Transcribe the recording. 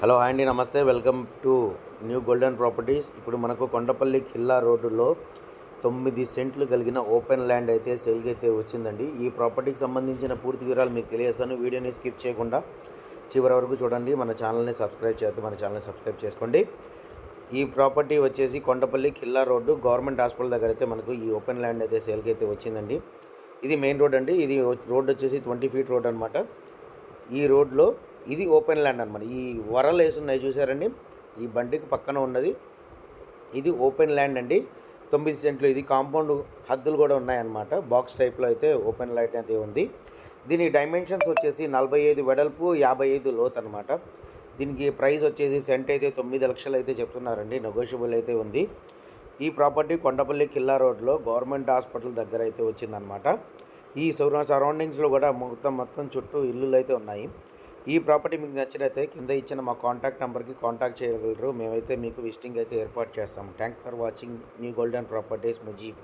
Hello hi అండి నమస్తే. Welcome to new golden properties. ఇప్పుడు మనకు కొండపల్లి ఖిల్లా రోడ్డులో తొమ్మిది సెంట్లు కలిగిన ఓపెన్ ల్యాండ్ అయితే సేల్కి అయితే వచ్చిందండి. ఈ ప్రాపర్టీకి సంబంధించిన పూర్తి వివరాలు మీకు తెలియజేస్తాను. వీడియోని స్కిప్ చేయకుండా చివరి వరకు చూడండి. మన ఛానల్ని సబ్స్క్రైబ్ చేస్తే మన ఛానల్ని సబ్స్క్రైబ్ చేసుకోండి. ఈ ప్రాపర్టీ వచ్చేసి Kondapalli Khilla road government hospital దగ్గర అయితే మనకు ఈ ఓపెన్ ల్యాండ్ అయితే సేల్కి అయితే వచ్చిందండి. ఇది మెయిన్ రోడ్ అండి. ఇది రోడ్ వచ్చేసి ట్వంటీ ఫీట్ రోడ్ అనమాట ఈ రోడ్లో ఇది ఓపెన్ ల్యాండ్ అనమాట ఈ వరలు వేసి ఉన్నాయి చూసారండి? ఈ బండికి పక్కన ఉన్నది. ఇది ఓపెన్ ల్యాండ్ అండి. తొమ్మిది సెంట్లు. ఇది కాంపౌండ్ హద్దులు కూడా ఉన్నాయన్నమాట. బాక్స్ టైప్లో అయితే ఓపెన్ లైట్ అయితే ఉంది. దీని డైమెన్షన్స్ వచ్చేసి నలభై ఐదు వెడల్పు యాభై ఐదు లోత్ అనమాట దీనికి ప్రైస్ వచ్చేసి సెంట్ అయితే తొమ్మిది లక్షలు అయితే చెప్తున్నారండి. నెగోషియబుల్ అయితే ఉంది. ఈ ప్రాపర్టీ కొండపల్లి కిల్లా రోడ్లో గవర్నమెంట్ హాస్పిటల్ దగ్గర అయితే వచ్చిందనమాట ఈ సౌర సరౌండింగ్స్లో కూడా మొత్తం మొత్తం చుట్టూ ఇల్లులు అయితే ఉన్నాయి. ఈ ప్రాపర్టీ మీకు నచ్చినైతే కింద ఇచ్చిన మా కాంటాక్ట్ నెంబర్కి కాంటాక్ట్ చేయగలరు. మేమైతే మీకు విజిటింగ్ అయితే ఏర్పాటు చేస్తాం. Thank for watching. New golden properties Mujeeb